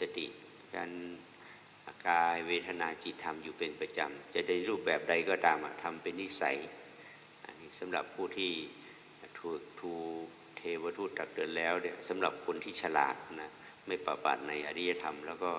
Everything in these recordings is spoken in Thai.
สติ การกายเวทนาจิตทำอยู่เป็นประจำ จะได้รูปแบบใดก็ตามทำเป็นนิสัย อันนี้สำหรับผู้ที่ถูกทูเทวทูตตักเตือนแล้วเนี่ยสำหรับคนที่ฉลาดนะไม่ประบาทในอริยธรรม แล้วก็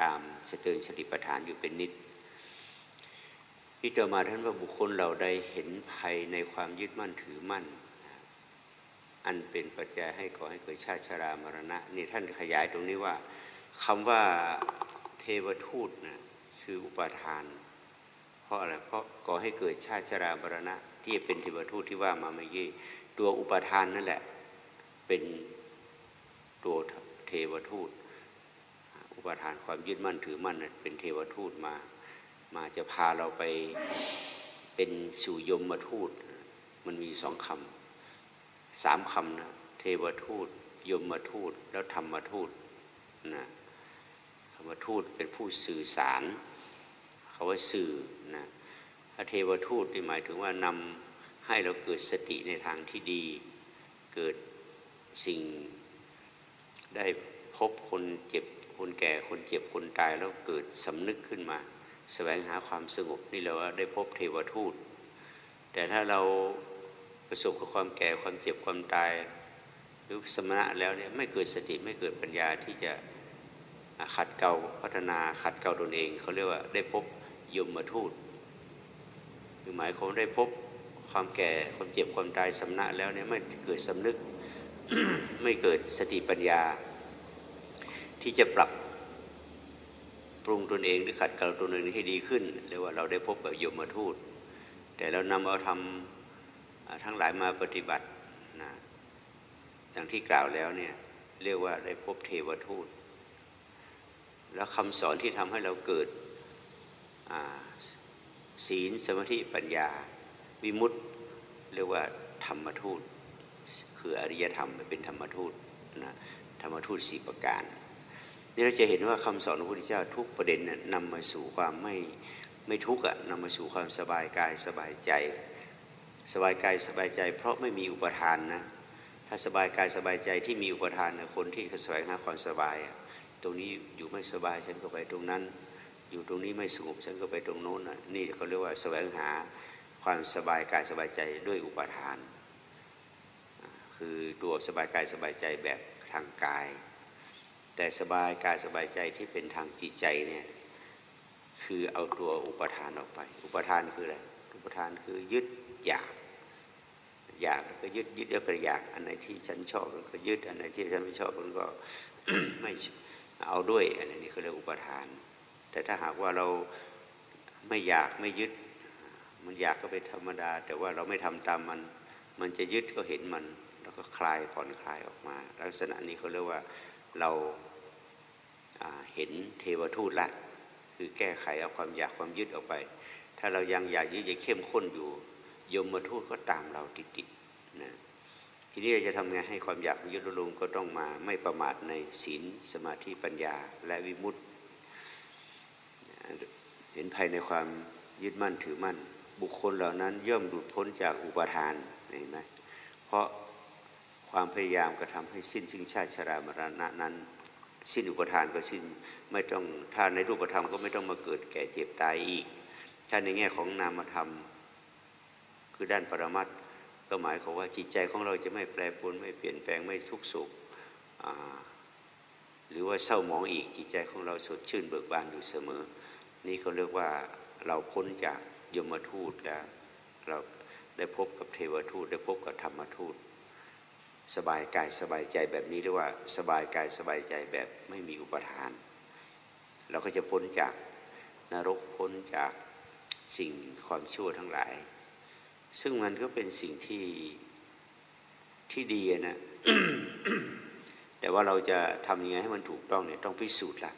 ตามสเติญสติปัฏฐานอยู่เป็นนิดที่ต่อมาท่านว่าบุคคลเราได้เห็นภัยในความยึดมั่นถือมั่น อันเป็นปัจจัยให้ก่อให้เกิดชาติชรามรณะนี่ท่านขยายตรงนี้ว่า คำว่าเทวทูตนะคืออุปาทาน เพราะอะไรเพราะก่อให้เกิดชาติชรามรณะ ที่เป็นเทวทูตที่ว่ามาเมื่อกี้ตัวอุปทานนั่นแหละเป็นตัวเทวทูต อุปทานความยึดมั่นถือมั่นเป็นเทวทูตมา มาจะพาเราไปเป็นสู่ยมทูต มันมีสองคำสามคำนะเทวทูต ยมทูตแล้วธรรมทูตนะ รรมทูตเป็นผู้สื่อสารเขาว่าสื่อนะพระเทวทูตนี่หมายถึงว่านำให้เราเกิดสติในทางที่ดี เกิดสิ่งได้พบคนเจ็บคนแก่คนเจ็บคนตายแล้วเกิดสำนึกขึ้นมาแสวงหาความสงบนี่เราว่าได้พบเทวทูต แต่ถ้าเราประสบกับความแก่ความเจ็บความตาย หรือสมณะแล้วเนี่ยไม่เกิดสติไม่เกิดปัญญาที่จะ ขัดเกลาพัฒนาขัดเกลาตนเองเขาเรียกว่าได้พบยมมาทูตคือหมายความได้พบความแก่ความเจ็บความตายสมณะแล้วเนี่ยไม่เกิดสำนึกไม่เกิดสติปัญญา ที่จะปรับปรุงตนเองหรือขัดเกลาตนเองให้ดีขึ้นเรียกว่าเราได้พบแบบยมมาทูต แต่เรานำเอาทำทั้งหลายมาปฏิบัตินะอย่างที่กล่าวแล้วเนี่ยเรียกว่าได้พบเทวทูต แล้วคำสอนที่ทำให้เราเกิดศีลสมาธิปัญญา วิมุตติเรียกว่าธรรมทูต คืออริยธรรมเป็นธรรมทูตนะธรรมทูตสี่ประการนี่เราจะเห็นว่าคำสอนของพระพุทธเจ้าทุกประเด็นนะนำมาสู่ความไม่ไม่ทุกข์นำมาสู่ความสบายกายสบายใจ สบายกายสบายใจ เพราะไม่มีอุปทานนะถ้าสบายกายสบายใจที่มีอุปทานนะคนที่แสวงหาความสบาย ตรงนี้อยู่ไม่สบายฉันก็ไปตรงนั้น อยู่ตรงนี้ไม่สงบฉันก็ไปตรงโน้นนะนี่เขาเรียกว่าแสวงหาความสบายกายสบายใจด้วยอุปทาน คือตัวสบายกายสบายใจแบบทางกาย แต่สบายกายสบายใจที่เป็นทางจิตใจเนี่ยคือเอาตัวอุปทานออกไป อุปทานคืออะไรอุปทานคือยึดอยากอยากก็ยึดยึดแล้วก็อยาก อันไหนที่ฉันชอบก็ยึดอันไหนที่ฉันไม่ชอบมันก็ไม่ เอาด้วยอันนี้เขาเรียกอุปทาน แต่ถ้าหากว่าเราไม่อยากไม่ยึด มันอยากก็เป็นธรรมดา แต่ว่าเราไม่ทำตามมัน มันจะยึดก็เห็นมัน แล้วก็คลายผ่อนคลายออกมา ลักษณะนี้เขาเรียกว่าเราเห็นเทวทูตละ คือแก้ไขเอาความอยากความยึดออกไป ถ้าเรายังอยากยึดยังเข้มข้นอยู่ ยมมาทูตก็ตามเราติดๆนะ ทีนี้เราจะทำไงให้ความอยากยึดลงก็ต้องมาไม่ประมาทในศีลสมาธิปัญญาและวิมุตติเห็นภายในความยึดมั่นถือมั่น บุคคลเหล่านั้นย่อมหลุดพ้นจากอุปทานเห็นไหมเพราะความพยายามกระทำให้สิ้นซึ่งชาติชรามรณะนั้น สิ้นอุปทานก็สิ้นไม่ต้องถ้าในรูปธรรมก็ไม่ต้องมาเกิดแก่เจ็บตายอีก ถ้าในแง่ของนามธรรม คือด้านปรมัต ก็หมายความว่าจิตใจของเราจะไม่แปรปรวนไม่เปลี่ยนแปลงไม่ทุกโศกหรือว่าเศร้าหมองอีกจิตใจของเราสดชื่นเบิกบานอยู่เสมอ นี่เขาเรียกว่าเราพ้นจากยมทูตแล้วเราได้พบกับเทวทูตได้พบกับธรรมทูต สบายกายสบายใจแบบนี้เรียกว่าสบายกายสบายใจแบบไม่มีอุปทาน เราก็จะพ้นจากนรกพ้นจากสิ่งความชั่วทั้งหลาย ซึ่งมันก็เป็นสิ่งที่ที่ดีนะแต่ว่าเราจะทำยังไงให้มันถูกต้องเนี่ยต้องพิสูจน์ละ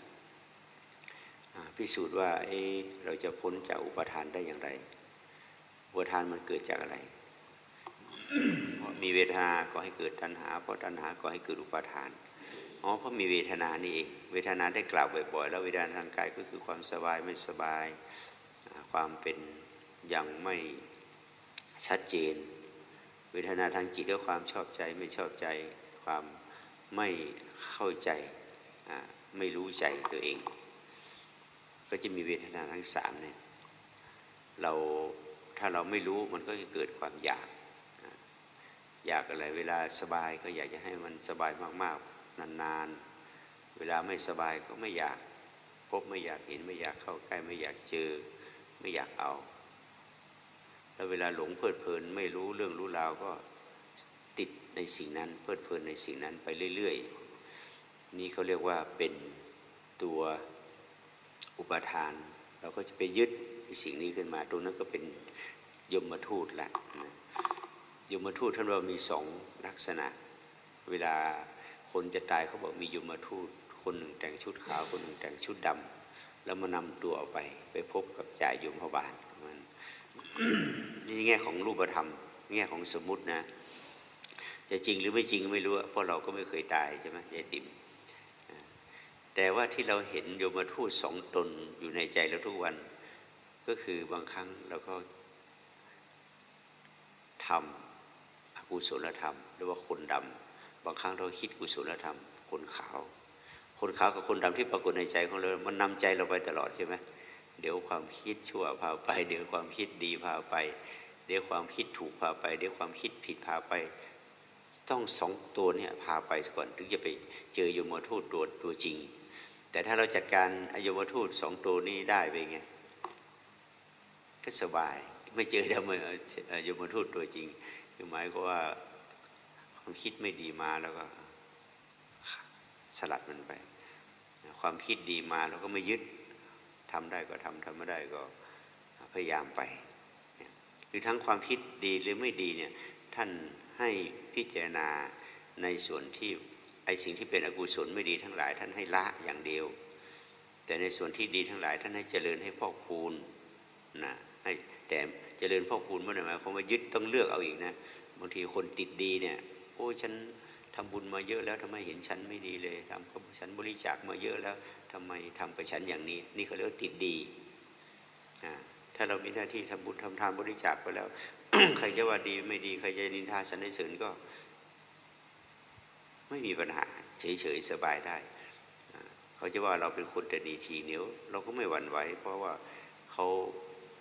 พิสูจน์ว่าเอเราจะพ้นจากอุปทานได้อย่างไร อุปทานมันเกิดจากอะไรเพราะมีเวทนาก็ให้เกิดตัณหา เพราะตัณหาก็ให้เกิดอุปทาน อ๋อ เพราะมีเวทนานี่เอง เวทนาได้กล่าวบ่อยๆ แล้วเวทนาทางกายก็คือความสบายไม่สบาย ความเป็นอย่างไม่ ชัดเจน เวทนาทางจิตก็ความชอบใจไม่ชอบใจความไม่เข้าใจไม่รู้ใจตัวเอง ก็จะมีเวทนาทั้งสามเนี่ยเราถ้าเราไม่รู้มันก็จะเกิดความอยากอยากอะไรเวลาสบายก็อยากจะให้มันสบายมากๆนานๆ เวลาไม่สบายก็ไม่อยากพบไม่อยากเห็นไม่อยากเข้าใกล้ไม่อยากเจอไม่อยากเอา แล้วเวลาหลงเพลิดเพลินไม่รู้เรื่องรู้ราวก็ติดในสิ่งนั้นเพลิดเพลินในสิ่งนั้นไปเรื่อยๆ นี่เขาเรียกว่าเป็นตัวอุปทาน เราก็จะไปยึดสิ่งนี้ขึ้นมา ตรงนั้นก็เป็นยมทูตละนะยมทูตท่านว่ามีสองลักษณะ เวลาคนจะตายเขาบอกมียมทูต คนหนึ่งแต่งชุดขาวคนหนึ่งแต่งชุดดำแล้วมานำตัวออกไป ไปพบกับจ่ายยมพบาล นี่แง่ของรูปธรรม แง่ของสมมุตินะ จะจริงหรือไม่จริงไม่รู้เพราะเราก็ไม่เคยตายใช่ไหมยายติ๋มแต่ว่าที่เราเห็นโยมทูตสองตนอยู่ในใจเราทุกวัน ก็คือบางครั้งเราก็ทำอกุศลธรรมหรือว่าคนดำบางครั้งเราคิดกุศลธรรม คนขาว คนขาวกับคนดำที่ปรากฏในใจของเรา มันนำใจเราไปตลอดใช่ไหม เดี๋ยวความคิดชั่วพาไป เดี๋ยวความคิดดีพาไป เดี๋ยวความคิดถูกพาไป เดี๋ยวความคิดผิดพาไป ต้องสองตัวเนี่ยพาไปก่อนถึงจะไปเจอยมทูตตัวตัวจริง แต่ถ้าเราจัดการอยมทูตสองตัวนี้ได้ไปไงก็สบายไม่เจอเดี๋ยวมายมทูตตัวจริงคือหมายก็ว่าความคิดไม่ดีมาแล้วก็สลัดมันไป ความคิดดีมาเราก็ไม่ยึด ทำได้ก็ทำทำไม่ได้ก็พยายามไปคือทั้งความคิดดีหรือไม่ดีเนี่ยท่านให้พิจารณาในส่วนที่ไอสิ่งที่เป็นอกุศลไม่ดีทั้งหลาย ท่านให้ละอย่างเดียว แต่ในส่วนที่ดีทั้งหลาย ท่านให้เจริญให้พอกพูนนะให้แต่เจริญพอกพูนเมื่อไหร่หมายความว่ายึดต้องเลือกเอาอีกนะบางทีคนติดดีเนี่ยโอ้ฉันทำบุญมาเยอะแล้วทำไมเห็นฉันไม่ดีเลยทำฉันบริจาคมาเยอะแล้ว ทำไมทำกับฉันอย่างนี้ นี่เขาเรียกว่าติดดีถ้าเรามีหน้าที่ทำบุญทำทานบริจาคไปแล้ว ใครจะว่าดีไม่ดี ใครจะนินทาสรรเสริญก็ ไม่มีปัญหา เฉยๆสบายได้เขาจะว่าเราเป็นคนแต่ดีทีเหนียวเราก็ไม่หวั่นไหวเพราะว่าเขา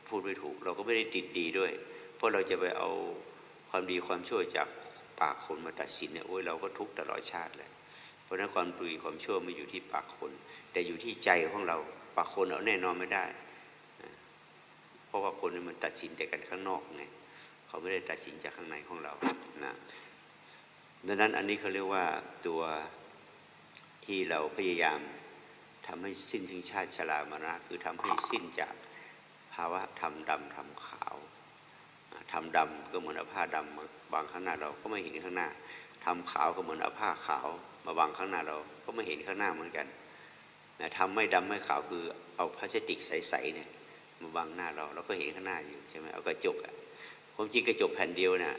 พูดไม่ถูก เราก็ไม่ได้ติดดีด้วย เพราะเราจะไปเอาความดีความชั่วจากปากคนมาตัดสินเนี่ยโอ้ยเราก็ทุกข์ตลอดชาติเลย ราะนั้นความดีความชั่วไม่อยู่ที่ปากคน แต่อยู่ที่ใจของเราปากคนเอาแน่นอนไม่ได้ เพราะว่าคนมันตัดสินแต่กันข้างนอกไงเขาไม่ได้ตัดสินจากข้างในของเรานะดังนั้นอันนี้เขาเรียกว่าตัวที่เราพยายามทำให้สิ้นถึงชาติชรามรณะคือทำให้สิ้นจากภาวะทำดำทำขาวทำดำก็เหมือนเอาผ้าดำมาบางข้างหน้าเราก็ไม่เห็นข้างหน้าทำขาวก็เหมือนเอาผ้าขาว มาบางข้างหน้าเราก็ไม่เห็นข้างหน้าเหมือนกันนะทำไม่ดำไม่ขาวคือเอาพลาสติกใสๆเนี่ยมาบังหน้าเราเราก็เห็นข้างหน้าอยู่ใช่ไหมเอากระจกอะความจริงกระจกแผ่นเดียวนะ่ะ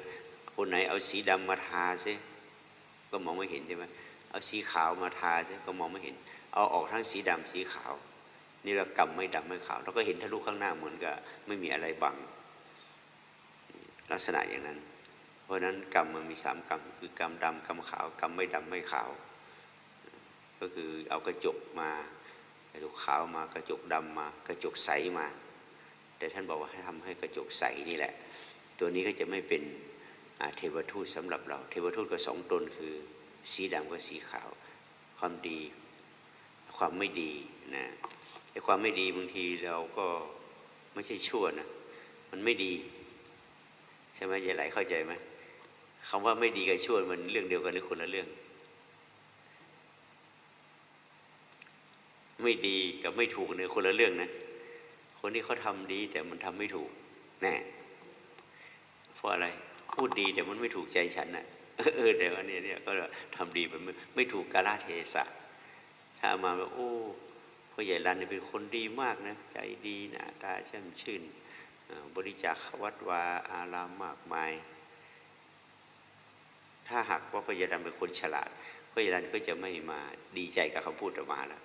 คนไหนเอาสีดำมาทาซิก็มองไม่เห็นใช่ไหมเอาสีขาวมาทาซิก็มองไม่เห็น เอาออกทั้งสีดำสีขาวนี่เรากำไม่ดำไม่ขาวเราก็เห็นทะลุข้างหน้าเหมือนกับไม่มีอะไรบัง ลักษณะอย่างนั้น เพราะนั้นกรรมมันมีสามกรรมคือกรรมดำกรรมขาวกรรมไม่ดำไม่ขาว ก็คือเอากระจกมากระจกขาวมากระจกดำมากระจกใสมา แต่ท่านบอกว่าให้ทำให้กระจกใสนี่แหละ ตัวนี้ก็จะไม่เป็นเทวทูตสำหรับเรา เทวทูตก็สองตนคือสีดำกับสีขาว ความดีความไม่ดีนะไอ้ความไม่ดีบางทีเราก็ไม่ใช่ชั่วนะ มันไม่ดี ใช่ไหมยายไหลเข้าใจไหมคำว่าไม่ดีกับชั่วมันเรื่องเดียวกันหรือคนละเรื่อง ไม่ดีกับไม่ถูกเนี่ยคนละเรื่องนะคนที่เขาทาดีแต่มันทำไม่ถูกแน่เพราะอะไรพูดดีแต่มันไม่ถูกใจฉันนะ่ะเออแต่ว่าเนี่ยเนี่ยก็ทำดีไปไม่ไม่ถูกกาลเทศะ ถ้ามาว่าโอ้พ่อใหญ่รันเนี่ยเป็นคนดีมากนะ ใจดีหน้าตาช่ำชื่น บริจาควัดวาอารามมากมาย ถ้าหากว่าพระยาดำเป็นคนฉลาดพระยาดำก็จะไม่มาดีใจกับคำพูดออกมาแล้ว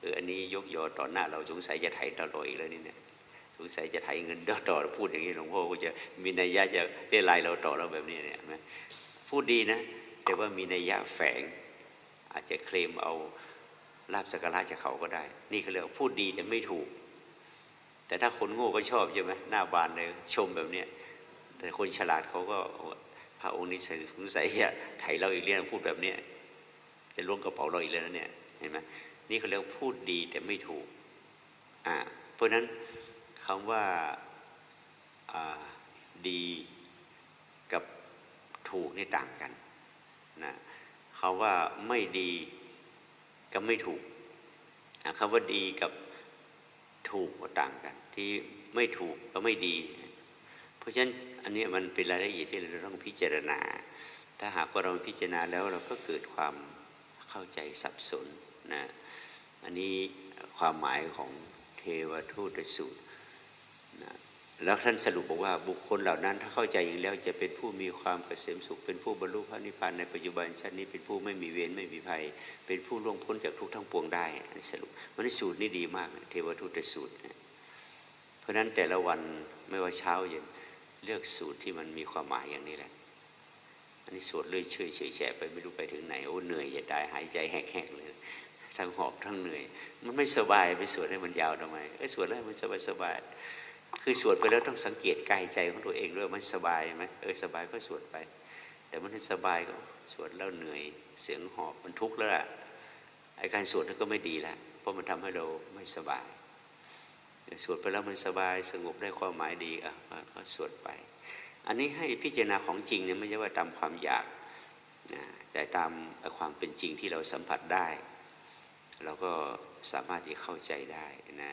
เอออันนี้ยกยอต่อหน้าเราสงสัยจะไถ่ตลอดอีกแล้วนี่เนี่ยสงสัยจะไถเงินต่อต่อพูดอย่างนี้หลวงพ่อก็จะมีนัยยะจะเรียรายเราต่อเราแบบนี้เนี่ยนไหมพูดดีนะ แต่ว่ามีนัยยะแฝง อาจจะเคลมเอาลาบสักการะจากเขาก็ได้ นี่เขาเรียกพูดดีแต่ไม่ถูก แต่ถ้าคนโง่ก็ชอบใช่ไหมหน้าบานเลยชมแบบเนี้ยแต่คนฉลาดเขาก็พระองค์นี้สงสัยจะไถเราอีกเรื่องพูดแบบเนี้ยจะล้วงกระเป๋าเราอีกแล้วนะเนี่ยเห็นไหมนี่เขาเรียกพูดดีแต่ไม่ถูกอ่าเพราะฉะนั้นคำว่าอ่าดีกับถูกนี่ต่างกันนะคำว่าไม่ดีกับไม่ถูกอะคำว่าดีกับ ถูกก็ต่างกัน ที่ไม่ถูกก็ไม่ดี เพราะฉะนั้นอันนี้มันเป็นรายละเอียดที่เราต้องพิจารณา ถ้าหากว่าเราพิจารณาแล้วเราก็เกิดความเข้าใจสับสนนะอันนี้ความหมายของเทวทูตสูตรนะ แล้วท่านสรุปบอกว่าบุคคลเหล่านั้น ถ้าเข้าใจอย่างแล้วจะเป็นผู้มีความเกษมสุข เป็นผู้บรรลุพระนิพพานในปัจจุบันชาตินี้เป็นผู้ไม่มีเวรไม่มีภัย เป็นผู้ล่วงพ้นจากทุกทั้งปวงได้อันสรุปมันนี้สูตรนี้ดีมากเทวทูตสูตร เพราะฉะนั้นแต่ละวันไม่ว่าเช้าเย็นเลือกสูตรที่มันมีความหมายอย่างนี้แหละ อันนี้สวดเลื่อยเฉยเฉยแฉไปไม่รู้ไปถึงไหนโอ้เหนื่อยอย่าตายหายใจแหกๆเลยทั้งหอบทั้งเหนื่อย มันไม่สบายไปสวดให้มันยาวทำไมเอ้สวดแล้วให้มันสบายสบาย คือสวดไปแล้วต้องสังเกตกายใจของตัวเองด้วยมันสบายไหมเออสบายก็สวดไป แต่มันไม่สบายก็สวดแล้วเหนื่อยเสียงหอบมันทุกข์แล้วล่ะไอ้การสวดนั่นก็ไม่ดีแล้วเพราะมันทำให้เราไม่สบายสวดไปแล้วมันสบายสงบได้ความหมายดีอะก็สวดไป อันนี้ให้พิจารณาของจริงเนี่ยไม่ใช่ว่าตามความอยากนะแต่ตามความเป็นจริงที่เราสัมผัสได้เราก็สามารถที่เข้าใจได้นะ